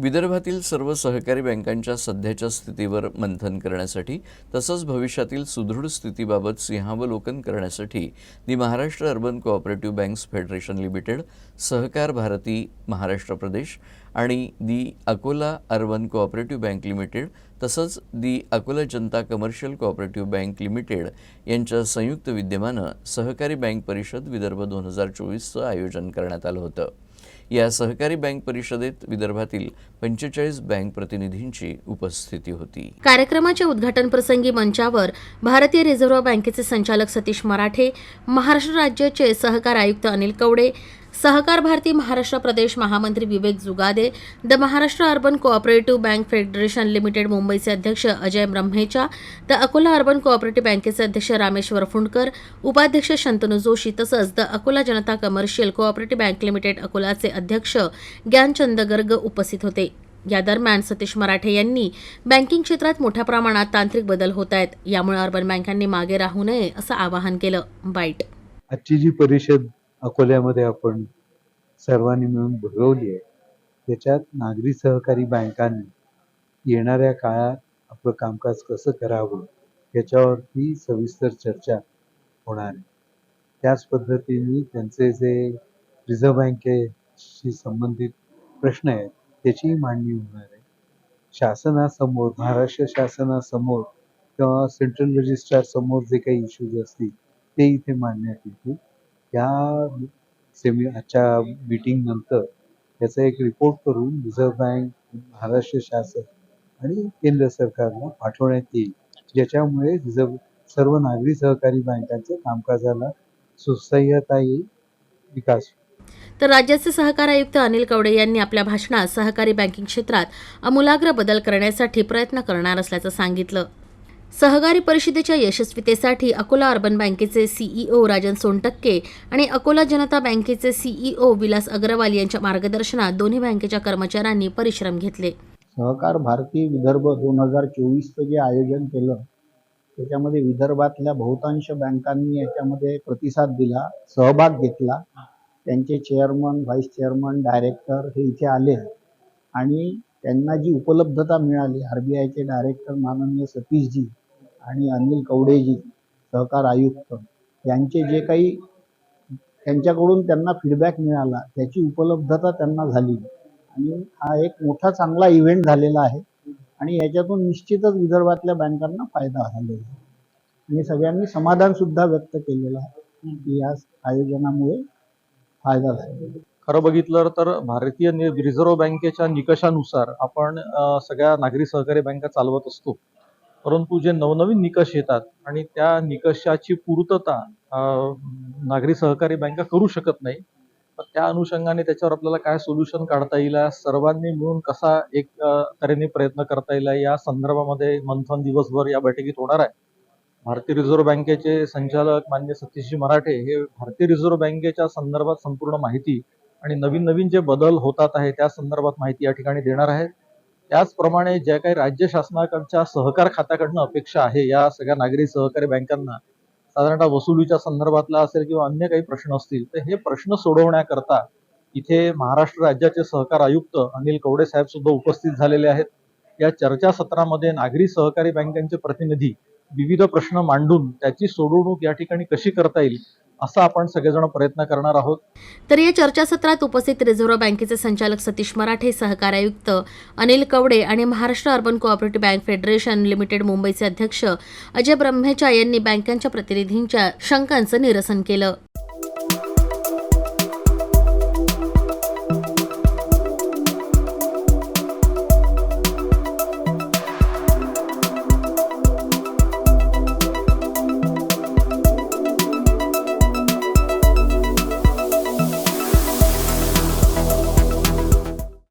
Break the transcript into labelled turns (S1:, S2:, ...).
S1: विदर्भातील सर्व सहकारी बँकांच्या सध्याच्या स्थितीवर मंथन करण्यासाठी तसंच भविष्यातील सुदृढ स्थितीबाबत सिंहावलोकन करण्यासाठी the Maharashtra urban cooperative banks federation limited Sahakar Bharati Maharashtra Pradesh आणि the Akola urban cooperative bank limited तसंच the Akola Janata commercial cooperative bank limited यांच्या संयुक्त विद्यमानं सहकारी बँक परिषद विदर्भ दोन हजार चोवीसचं आयोजन करण्यात आलं होतं. या सहकारी बँक परिषदेत विदर्भातील पंचेचाळीस बँक प्रतिनिधींची उपस्थिती होती.
S2: कार्यक्रमाच्या उद्घाटन प्रसंगी मंचावर भारतीय रिझर्व्ह बँकेचे संचालक सतीश मराठे महाराष्ट्र राज्याचे सहकार आयुक्त अनिल कवडे सहकार भारती महाराष्ट्र प्रदेश महामंत्री Vivek Jugade the Maharashtra urban cooperative bank federation limited मुंबईचे अध्यक्ष Ajay Brahmecha the Akola urban cooperative बँकेचे अध्यक्ष रामेश्वर फुंडकर उपाध्यक्ष शंतनू जोशी तसंच the Akola Janata commercial cooperative bank limited अकोलाचे अध्यक्ष ज्ञानचंद गर्ग उपस्थित होते. या दरम्यान सतीश मराठे यांनी बँकिंग क्षेत्रात मोठ्या प्रमाणात तांत्रिक बदल होत आहेत. यामुळे अर्बन बँकांनी मागे राहू नये असं आवाहन केलं. बाईट.
S3: आजची जी परिषद अकोल्यामध्ये आपण सर्वांनी मिळून भरवली आहे. त्याच्यात नागरी सहकारी बँकांनी येणाऱ्या काळात आपलं कामकाज कसं करावं याच्यावरती सविस्तर चर्चा होणार आहे. त्याच पद्धतीने त्यांचे जे रिझर्व्ह बँकेशी संबंधित प्रश्न आहेत त्याचीही मांडणी होणार आहे. शासनासमोर महाराष्ट्र शासनासमोर किंवा सेंट्रल रजिस्ट्रार समोर जे काही इश्यूज असतील ते इथे मांडण्यात येतील. या सेमिनारच्या आजच्या मीटिंग नंतर याचा एक रिपोर्ट करून रिझर्व्ह बँक महाराष्ट्र शासन आणि केंद्र सरकारला पाठवण्यात येईल. ज्याच्यामुळे रिझर्व्ह सर्व नागरी सहकारी बँकांच्या कामकाजाला सुसह्यता येईल. विकास.
S2: तर राज्याचे सहकार आयुक्त अनिल कवडे यांनी आपल्या भाषणात सहकारी बँकिंग क्षेत्रात आमूलाग्र बदल करण्यासाठी प्रयत्न करणार असल्याचं सांगितलं. सहकारी परिषदेच्या यशस्वीतेसाठी अकोला अर्बन बँकेचे सीईओ राजन सोनटक्के आणि अकोला जनता बँकेचे सीईओ विलास अग्रवाल यांच्या मार्गदर्शनात दोन्ही बँकेच्या कर्मचाऱ्यांनी परिश्रम घेतले.
S4: सहकार भारती विदर्भ दोन हजार चोवीसचं जे आयोजन केलं त्याच्यामध्ये विदर्भातल्या बहुतांश बँकांनी याच्यामध्ये प्रतिसाद दिला सहभाग घेतला. त्यांचे चेअरमन व्हाईस चेअरमन डायरेक्टर हे इथे आले. आणि त्यांना जी उपलब्धता मिळाली आर बी आयचे डायरेक्टर माननीय सतीशजी आणि अनिल कवडेजी सहकार आयुक्त यांचे जे काही त्यांच्याकडून त्यांना फीडबॅक मिळाला त्याची उपलब्धता त्यांना झाली. आणि हा एक मोठा चांगला इव्हेंट झालेला आहे आणि याच्यातून निश्चितच विदर्भातल्या बँकांना फायदा झालेला आहे. आणि सगळ्यांनी समाधान सुद्धा व्यक्त केलेलं आहे की या आयोजनामुळे फायदा झालेला आहे.
S5: खरं बघितलं तर भारतीय रिझर्व्ह बँकेच्या निकषानुसार आपण सगळ्या नागरी सहकारी बँका चालवत असतो. परंतु जे नवनवीन निकष येतात आणि त्या निकषाची पूर्तता नागरी सहकारी बँका करू शकत नाही तर त्या अनुषंगाने त्याच्यावर आपल्याला काय सोल्युशन काढता येईल सर्वांनी मिळून कसा एक तऱ्हेने प्रयत्न करता येईल या संदर्भामध्ये मंथन दिवसभर या बैठकीत होणार आहे. भारतीय रिझर्व्ह बँकेचे संचालक मान्य सतीशजी मराठे हे भारतीय रिझर्व्ह बँकेच्या संदर्भात संपूर्ण माहिती आणि नवीन नवीन जे बदल होतात आहे त्या संदर्भात माहिती या ठिकाणी देणार आहेत त्याचप्रमाणे ज्या काही राज्य शासनाकडच्या सहकार खात्याकडनं अपेक्षा आहे या सगळ्या नागरी सहकारी बँकांना साधारणतः वसुलीच्या संदर्भातला असेल किंवा अन्य काही प्रश्न असतील तर हे प्रश्न सोडवण्याकरता इथे महाराष्ट्र राज्याचे सहकार आयुक्त अनिल कवडे साहेब सुद्धा उपस्थित झालेले आहेत. या चर्चासत्रामध्ये नागरी सहकारी बँकांचे प्रतिनिधी विविध प्रश्न मांडून त्याची सोडवणूक या ठिकाणी कशी करता येईल असा आपण सगळेजण प्रयत्न करणार आहोत.
S2: तर या चर्चासत्रात उपस्थित रिझर्व्ह बँकेचे संचालक सतीश मराठे सहकार आयुक्त अनिल कवडे आणि Maharashtra urban cooperative bank federation limited मुंबईचे अध्यक्ष अजय ब्रह्मेचा यांनी बँकांच्या प्रतिनिधींच्या शंकांचं निरसन केलं.